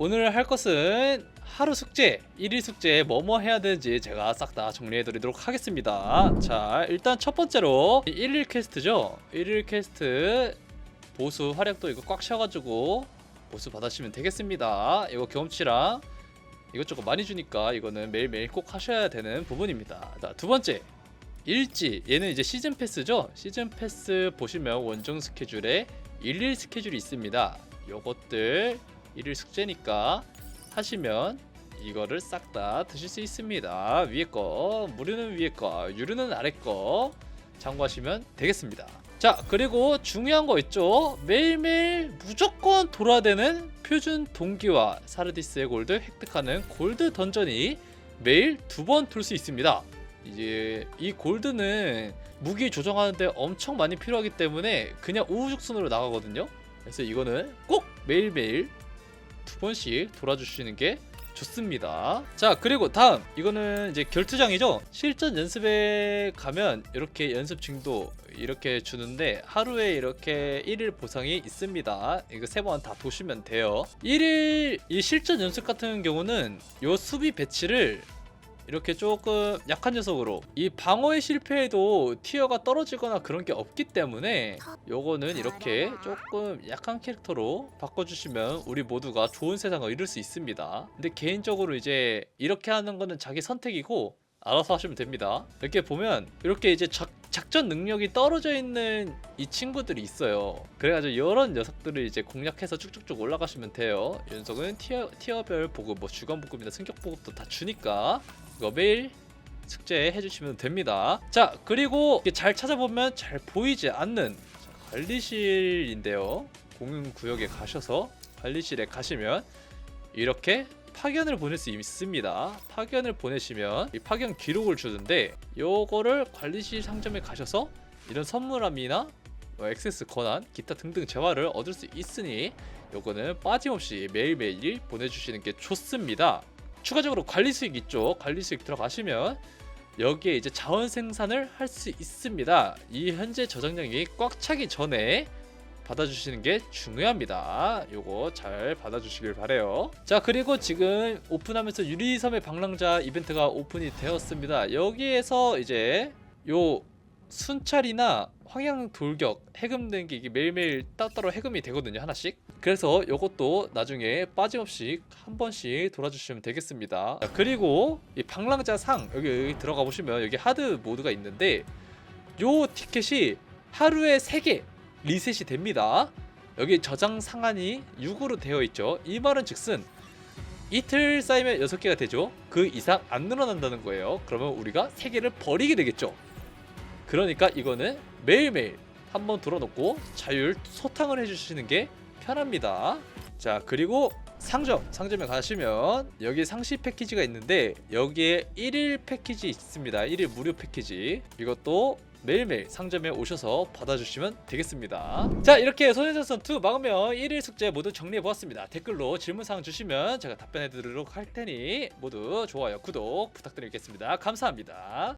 오늘 할 것은 하루 숙제, 1일 숙제 뭐뭐 해야 되는지 제가 싹 다 정리해 드리도록 하겠습니다. 자, 일단 첫 번째로 1일 퀘스트죠. 1일 퀘스트 보수 활약도 이거 꽉 셔가지고 보수 받으시면 되겠습니다. 이거 경험치랑 이것저것 많이 주니까 이거는 매일매일 꼭 하셔야 되는 부분입니다. 자, 두 번째. 일지 얘는 이제 시즌 패스죠 시즌 패스 보시면 원정 스케줄에 일일 스케줄이 있습니다 요것들 일일 숙제니까 하시면 이거를 싹 다 드실 수 있습니다. 위에 거 무료는 위에 거 유료는 아래 거 참고하시면 되겠습니다. 자 그리고 중요한 거 있죠? 매일매일 무조건 돌아야 되는 표준 동기와 사르디스의 골드 획득하는 골드 던전이 매일 두 번 돌 수 있습니다. 이제 이 골드는 무기 조정하는데 엄청 많이 필요하기 때문에 그냥 우후죽순으로 나가거든요. 그래서 이거는 꼭 매일매일 두 번씩 돌아주시는 게 좋습니다. 자 그리고 다음 이거는 이제 결투장이죠. 실전 연습에 가면 이렇게 연습 증도 이렇게 주는데 하루에 이렇게 1일 보상이 있습니다. 이거 세 번다 도시면 돼요. 1일 이 실전 연습 같은 경우는 요 수비 배치를 이렇게 조금 약한 녀석으로 이 방어에 실패해도 티어가 떨어지거나 그런 게 없기 때문에 요거는 이렇게 조금 약한 캐릭터로 바꿔주시면 우리 모두가 좋은 세상을 이룰 수 있습니다. 근데 개인적으로 이제 이렇게 하는 거는 자기 선택이고 알아서 하시면 됩니다. 이렇게 보면 이렇게 이제 작, 작전 능력이 떨어져 있는 이 친구들이 있어요. 그래가지고 이런 녀석들을 이제 공략해서 쭉쭉쭉 올라가시면 돼요. 이 녀석은 티어, 티어별 보급 뭐 주간 보급이나 승격 보급도 다 주니까 이거 매일 숙제 해 주시면 됩니다. 자 그리고 잘 찾아보면 잘 보이지 않는 자, 관리실인데요. 공용 구역에 가셔서 관리실에 가시면 이렇게 파견을 보낼 수 있습니다. 파견을 보내시면 이 파견 기록을 주는데 요거를 관리실 상점에 가셔서 이런 선물함이나 뭐 액세스 권한, 기타 등등 재화를 얻을 수 있으니 요거는 빠짐없이 매일매일 보내주시는 게 좋습니다. 추가적으로 관리 수익 있죠. 관리 수익 들어가시면 여기에 이제 자원 생산을 할 수 있습니다. 이 현재 저장량이 꽉 차기 전에 받아주시는 게 중요합니다. 요거 잘 받아주시길 바래요. 자 그리고 지금 오픈하면서 유리섬의 방랑자 이벤트가 오픈이 되었습니다. 여기에서 이제 요 순찰이나 황양 돌격 해금된 게 이게 매일매일 따로따로 해금이 되거든요 하나씩. 그래서 요것도 나중에 빠짐없이 한 번씩 돌아주시면 되겠습니다. 자, 그리고 이 방랑자 상 여기, 여기 들어가 보시면 여기 하드 모드가 있는데 요 티켓이 하루에 3개 리셋이 됩니다. 여기 저장 상한이 6으로 되어 있죠. 이 말은 즉슨 이틀 쌓이면 6개가 되죠. 그 이상 안 늘어난다는 거예요. 그러면 우리가 3개를 버리게 되겠죠 그러니까 이거는 매일매일 한번 돌아놓고 자율 소탕을 해주시는 게 편합니다. 자 그리고 상점 상점에 가시면 여기 상시 패키지가 있는데 여기에 1일 패키지 있습니다. 1일 무료 패키지 이것도 매일매일 상점에 오셔서 받아주시면 되겠습니다. 자 이렇게 손해전선 2 막으면 1일 숙제 모두 정리해보았습니다. 댓글로 질문사항 주시면 제가 답변해드리도록 할 테니 모두 좋아요 구독 부탁드리겠습니다. 감사합니다.